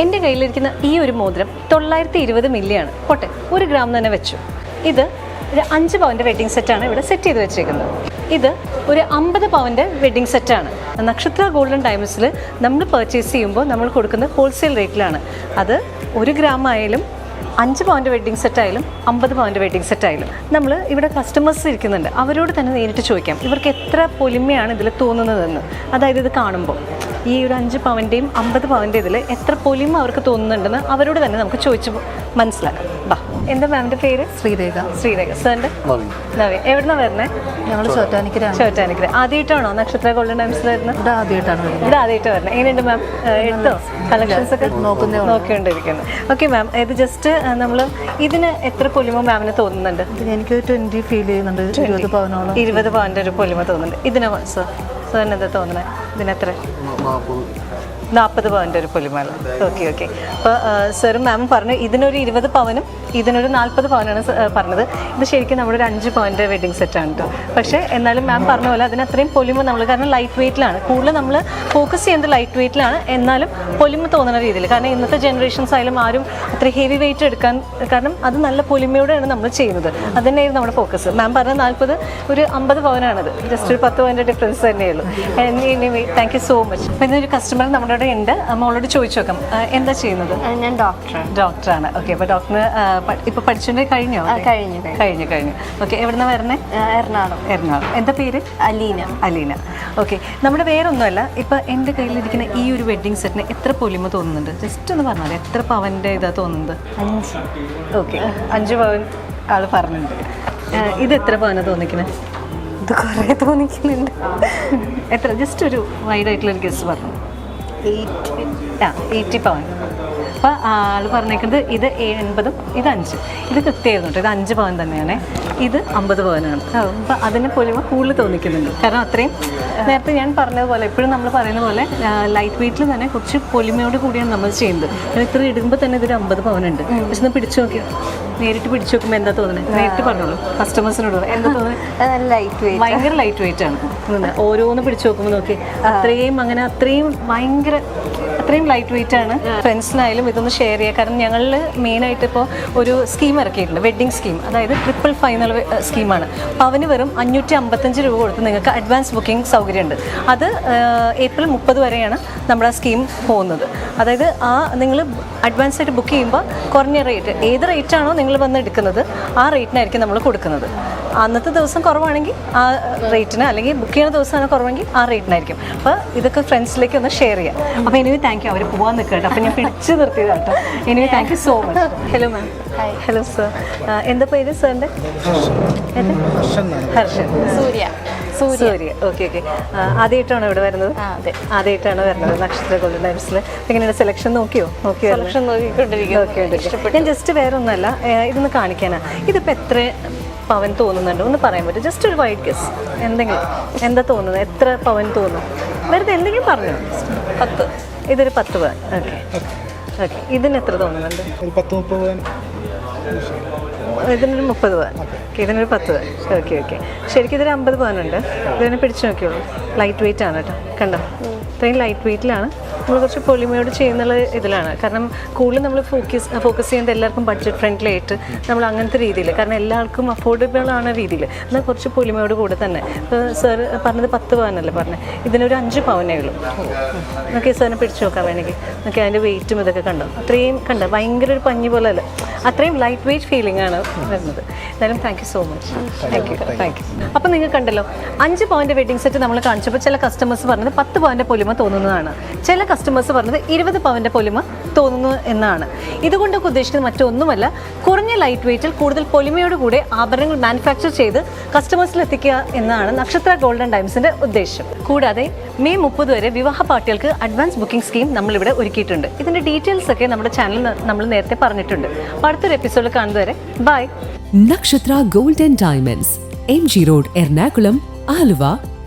എന്റെ കയ്യിലിരിക്കുന്ന ഈ ഒരു മോതിരം തൊള്ളായിരത്തി ഇരുപത് മില്ലിയാണ് പോട്ടെ ഒരു ഗ്രാം തന്നെ വെച്ചു. ഇത് ഒരു അഞ്ച് പവന്റെ വെഡ്ഡിംഗ് സെറ്റാണ് ഇവിടെ സെറ്റ് ചെയ്ത് വെച്ചേക്കുന്നത് ഇത് ഒരു അമ്പത് പവന്റെ വെഡ്ഡിംഗ് സെറ്റാണ് നക്ഷത്ര ഗോൾഡൻ ഡയമണ്ട്സിൽ നമ്മൾ പർച്ചേസ് ചെയ്യുമ്പോൾ നമ്മൾ കൊടുക്കുന്ന ഹോൾസെയിൽ റേറ്റിലാണ് അത് ഒരു ഗ്രാം ആയാലും അഞ്ച് പവന്റെ വെഡ്ഡിംഗ് സെറ്റായാലും അമ്പത് പവന്റെ വെഡ്ഡിംഗ് സെറ്റായാലും നമ്മൾ ഇവിടെ കസ്റ്റമേഴ്സ് ഇരിക്കുന്നുണ്ട്. അവരോട് തന്നെ നേരിട്ട് ചോദിക്കാം. ഇവർക്ക് എത്ര പൊലിമയാണ് ഇതിൽ തോന്നുന്നതെന്ന്. അതായത് ഇത് കാണുമ്പോൾ ഈ ഒരു അഞ്ച് പവന്റെയും അമ്പത് പവന്റെ ഇതിൽ എത്ര പൊലിമ അവർക്ക് തോന്നുന്നുണ്ടെന്ന് അവരോട് തന്നെ നമുക്ക് ചോദിച്ച് മനസ്സിലാക്കാം. ബാ എന്താ മാമിന്റെ പേര്? ശ്രീരേഖ. ശ്രീരേഖ. സാറിന്റെ? നവി. എവിടുന്ന വരണേ ഞങ്ങൾ ചോറ്റാനിക്കര ചോറ്റാനിക്കര ആദ്യമായിട്ടാണോ നക്ഷത്ര ഗോൾഡൻ ടൈംസ് വരുന്നത്? ഇവിടെ ആദ്യമായിട്ടാണ് വരുന്നത്. ഇത് ആദ്യമായിട്ട് വരണം എങ്ങനെയുണ്ട് മാം? എടുത്തോ? കളക്ഷൻസ് ഒക്കെ? നോക്കുന്നേ ഉള്ളൂ. നോക്കിക്കൊണ്ടിരിക്കുന്നു. ഓക്കെ മാം ഇത് ജസ്റ്റ് നമ്മൾ ഇതിന് എത്ര പൊലിമ മാമിന് തോന്നുന്നുണ്ട്? എനിക്ക് ട്വന്റി ഫീൽ ചെയ്യുന്നുണ്ട്. ഇരുപത് പവനോളം. ഇരുപത് പവന്റെ ഒരു പൊലിമ തോന്നുന്നുണ്ട്. ഇതിനെ സാർ സാറിന് എന്താ തോന്നുന്നത് ഇതിനെത്ര നാൽപ്പത് പവന്റെ ഒരു പൊലിമല ഓക്കെ ഓക്കെ അപ്പോൾ സാറും മാമും പറഞ്ഞു ഇതിനൊരു ഇരുപത് പവനും ഇതിനൊരു നാൽപ്പത് പവനാണ് പറഞ്ഞത്. ഇത് ശരിക്കും നമ്മുടെ ഒരു അഞ്ച് പവന്റെ വെഡിങ് സെറ്റാണ് കേട്ടോ പക്ഷേ എന്നാലും മാം പറഞ്ഞ പോലെ അതിന് അത്രയും പൊലിമ നമ്മൾ കാരണം ലൈറ്റ് വെയിറ്റിലാണ് കൂടുതൽ നമ്മൾ ഫോക്കസ് ചെയ്യുന്നത് ലൈറ്റ് വെയിറ്റിലാണ് എന്നാലും പൊലിമ തോന്നുന്ന രീതിയിൽ കാരണം ഇന്നത്തെ ജനറേഷൻസ് ആയാലും ആരും അത്ര ഹെവി വെയിറ്റ് എടുക്കാൻ കാരണം അത് നല്ല പൊലിമയോടെയാണ് നമ്മൾ ചെയ്യുന്നത്. അത് തന്നെയായിരുന്നു നമ്മുടെ ഫോക്കസ് മാം പറഞ്ഞ നാൽപ്പത് ഒരു അമ്പത് പവനാണത്. ജസ്റ്റ് ഒരു പത്ത് പവന്റെ ഡിഫറൻസ് തന്നെയുള്ളൂ താങ്ക് യു സോ മച്ച് പിന്നെ ഇന്നൊരു കസ്റ്റമർ നമ്മുടെ ഇവിടെ ഉണ്ട് മോളോട് ചോദിച്ചു നോക്കാം എന്താ ചെയ്യുന്നത്? ഞാൻ ഡോക്ടറാണ് ഡോക്ടറാണ്. ഓക്കെ അപ്പോൾ ഡോക്ടറിന് ഇപ്പോൾ പഠിച്ചുകൊണ്ട് കഴിഞ്ഞോ? കഴിഞ്ഞു, കഴിഞ്ഞു. കഴിഞ്ഞു ഓക്കെ എവിടുന്ന വരണേ എറണാകുളം. എറണാകുളം. എന്താ പേര്? അലീന. അലീന. ഓക്കെ നമ്മുടെ വേറൊന്നുമല്ല. ഇപ്പൊ എന്റെ കയ്യിലിരിക്കുന്ന ഈ ഒരു വെഡിങ് സെറ്റിന് എത്ര പൊലിമ തോന്നുന്നുണ്ട്? ജസ്റ്റ് ഒന്ന് പറഞ്ഞാൽ എത്ര പവന്റെ ഇതാ തോന്നുന്നത് അഞ്ച്. ഓക്കെ അഞ്ച് പവൻ ആൾ പറഞ്ഞിട്ടുണ്ട്. ഇത് എത്ര പവനാണ് തോന്നിക്കുന്നത് ഇത് കുറേ തോന്നിക്കുന്നുണ്ട് എത്ര? ജസ്റ്റ് ഒരു വൈഡായിട്ടുള്ള ഒരു ഗസ് പറഞ്ഞു. എയ്റ്റ് ആ എയ്റ്റി പവൻ അപ്പോൾ ആൾ പറഞ്ഞേക്കുന്നത് ഇത് എൺപതും ഇത് അഞ്ച്. ഇത് കൃത്യമായിരുന്നു കേട്ടോ. ഇത് അഞ്ച് പവൻ തന്നെയാണ്. ഇത് അമ്പത് പവനാണ്. അപ്പോൾ അതിനെ പൊലിമ കൂടുതൽ തോന്നിക്കുന്നുണ്ട്. കാരണം അത്രയും നേരത്തെ ഞാൻ പറഞ്ഞതുപോലെ എപ്പോഴും നമ്മൾ പറയുന്ന പോലെ ലൈറ്റ് വെയിറ്റിൽ തന്നെ കുറച്ച് പൊലിമയോട് കൂടിയാണ് നമ്മൾ ചെയ്യുന്നത്. കാരണം ഇത്ര ഇടുമ്പോൾ തന്നെ ഇതൊരു അമ്പത് പവനുണ്ട്. പക്ഷെ ഒന്ന് പിടിച്ചു നോക്കിയോ? നേരിട്ട് പിടിച്ചു നോക്കുമ്പോൾ എന്താ തോന്നുന്നത് നേരിട്ട് പറഞ്ഞോളൂ. കസ്റ്റമേഴ്സിനോട് എന്താ തോന്നുന്നത് നല്ല ലൈറ്റ് വെയിറ്റ് ഭയങ്കര ലൈറ്റ് വെയിറ്റ് ആണ്. ഓരോന്ന് പിടിച്ചു നോക്കുമ്പോൾ നോക്കി അത്രയും അങ്ങനെ അത്രയും ഭയങ്കര അത്രയും ലൈറ്റ് വെയിറ്റ് ആണ്. ഫ്രണ്ട്സിനായാലും ഇതൊന്ന് ഷെയർ ചെയ്യുക കാരണം ഞങ്ങൾ മെയിനായിട്ട് ഇപ്പോൾ ഒരു സ്കീം ഇറക്കിയിട്ടുണ്ട്. വെഡ്ഡിംഗ് സ്കീം അതായത് ട്രിപ്പിൾ ഫൈനൽ സ്കീമാണ് അപ്പോൾ അവന് വെറും അഞ്ഞൂറ്റി അമ്പത്തഞ്ച് രൂപ കൊടുത്ത് നിങ്ങൾക്ക് അഡ്വാൻസ് ബുക്കിംഗ് സൗകര്യമുണ്ട്. അത് ഏപ്രിൽ മുപ്പത് വരെയാണ് നമ്മുടെ സ്കീം പോകുന്നത്. അതായത് ആ നിങ്ങൾ അഡ്വാൻസ് ആയിട്ട് ബുക്ക് ചെയ്യുമ്പോൾ കുറഞ്ഞ റേറ്റ് ഏത് റേറ്റ് ആണോ നിങ്ങൾ വന്ന് എടുക്കുന്നത് ആ റേറ്റിനായിരിക്കും നമ്മൾ കൊടുക്കുന്നത്. അന്നത്തെ ദിവസം കുറവാണെങ്കിൽ ആ റേറ്റിന് അല്ലെങ്കിൽ ബുക്ക് ചെയ്യുന്ന ദിവസമാണ് കുറവെങ്കിൽ ആ റേറ്റിനായിരിക്കും. അപ്പോൾ ഇതൊക്കെ ഫ്രണ്ട്സിലേക്ക് ഒന്ന് ഷെയർ ചെയ്യാം. അപ്പോൾ ഇനി താങ്ക് യു അവർ പോകാൻ നിൽക്കട്ടെ അപ്പോൾ ഞാൻ പിടിച്ച് നിർത്തിയത് കേട്ടോ. ഇനി thank you so much hello ma'am hello sir എന്താ പേര് സാറിന്റെ ഹർഷൻ സൂര്യ. സൂര്യ. ഓക്കെ ഓക്കെ ആദ്യമായിട്ടാണ് ഇവിടെ വരുന്നത്. ആദ്യമായിട്ടാണ് വരുന്നത് നക്ഷത്ര ഗോൾഡൻ ടൈംസിൽ എങ്ങനെയാണ് സെലക്ഷൻ നോക്കിയോ? നോക്കിയോ സെലക്ഷൻ നോക്കിയോണ്ടിരിക്കും. ഞാൻ ജസ്റ്റ് വേറെ ഒന്നല്ല ഏഹ് ഇതൊന്ന് കാണിക്കാനാണ് ഇതിപ്പോൾ എത്ര പവൻ തോന്നുന്നുണ്ട്. ഒന്ന് പറയാൻ പറ്റും ജസ്റ്റ് ഒരു വൈറ്റ് ഗസ് എന്തെങ്കിലും. എന്താ തോന്നുന്നത്? എത്ര പവൻ തോന്നും? വെറുതെ എന്തെങ്കിലും പറഞ്ഞു. പത്ത്. ഇതൊരു പത്ത് പവൻ. ഓക്കെ ഓക്കെ ഇതിന് എത്ര തോന്നുന്നുണ്ട്? ഒരു പത്ത് മുപ്പത് പവൻ. ഇതിനൊരു മുപ്പത് പവൻ. ഓക്കെ ഇതിനൊരു പത്ത് പവൻ. ഓക്കെ ഓക്കെ ശരിക്കും ഇതൊരു അമ്പത് പവനുണ്ട്. ഇതിനെ പിടിച്ചു നോക്കിയുള്ളൂ ലൈറ്റ് വെയിറ്റ് ആണ് കേട്ടോ. കണ്ടോ? ഇത്രയും ലൈറ്റ് വെയിറ്റിലാണ് നമ്മൾ കുറച്ച് പൊലിമയോട് ചെയ്യുന്നുള്ള ഇതിലാണ്. കാരണം കൂടുതൽ നമ്മൾ ഫോക്കസ് ഫോക്കസ് ചെയ്യുന്നത് എല്ലാവർക്കും ബഡ്ജറ്റ് ഫ്രണ്ട്ലി ആയിട്ട് നമ്മൾ അങ്ങനത്തെ രീതിയിൽ കാരണം എല്ലാവർക്കും അഫോർഡബിൾ ആണ് രീതിയിൽ എന്നാൽ കുറച്ച് പൊലിമയോട് കൂടെ തന്നെ. ഇപ്പോൾ സാർ പറഞ്ഞത് പത്ത് പവനല്ലേ പറഞ്ഞത് ഇതിനൊരു അഞ്ച് പവനേ ഉള്ളൂ ഓക്കെ സാറിനെ പിടിച്ചു നോക്കാൻ വേണമെങ്കിൽ. ഓക്കെ അതിന്റെ വെയിറ്റും ഇതൊക്കെ കണ്ടോ? അത്രയും കണ്ടോ? ഭയങ്കര ഒരു പഞ്ഞി പോലെ അല്ല. അത്രയും ലൈറ്റ് വെയിറ്റ് ഫീലിംഗ് ആണ് വരുന്നത്. എന്തായാലും thank you so much thank you thank you അപ്പം നിങ്ങൾ കണ്ടല്ലോ അഞ്ച് പവന്റെ വെഡിങ് സെറ്റ് നമ്മൾ കാണിച്ചപ്പോൾ ചില കസ്റ്റമേഴ്സ് പറഞ്ഞത് പത്ത് പവന്റെ പൊലിമ തോന്നുന്നതാണ്. ചില കസ്റ്റമേഴ്സ് പറഞ്ഞത് ഇരുപത് പവന്റെ പൊലിമ തോന്നുന്നു എന്നാണ്. ഇതുകൊണ്ടൊക്കെ ഉദ്ദേശിക്കുന്നത് മറ്റൊന്നുമല്ല. കുറഞ്ഞ ലൈറ്റ് വെയിറ്റിൽ കൂടുതൽ പൊലിമയോടുകൂടി ആഭരണങ്ങൾ മാനുഫാക്ചർ ചെയ്ത് കസ്റ്റമേഴ്സിൽ എത്തിക്കുക എന്നാണ് നക്ഷത്ര ഗോൾഡൻ ഡയംസിന്റെ ഉദ്ദേശം. കൂടാതെ മെയ് മുപ്പത് വരെ വിവാഹ പാർട്ടികൾക്ക് അഡ്വാൻസ് ബുക്കിംഗ് സ്കീം നമ്മളിവിടെ ഒരുക്കിയിട്ടുണ്ട്. ഇതിന്റെ ഡീറ്റെയിൽസ് ഒക്കെ നമ്മുടെ ചാനൽ നമ്മൾ നേരത്തെ പറഞ്ഞിട്ടുണ്ട്. അടുത്തൊരു എപ്പിസോഡിൽ കാണുന്നതുവരെ bye Nakshatra golden diamonds M G road Ernakulam Aluva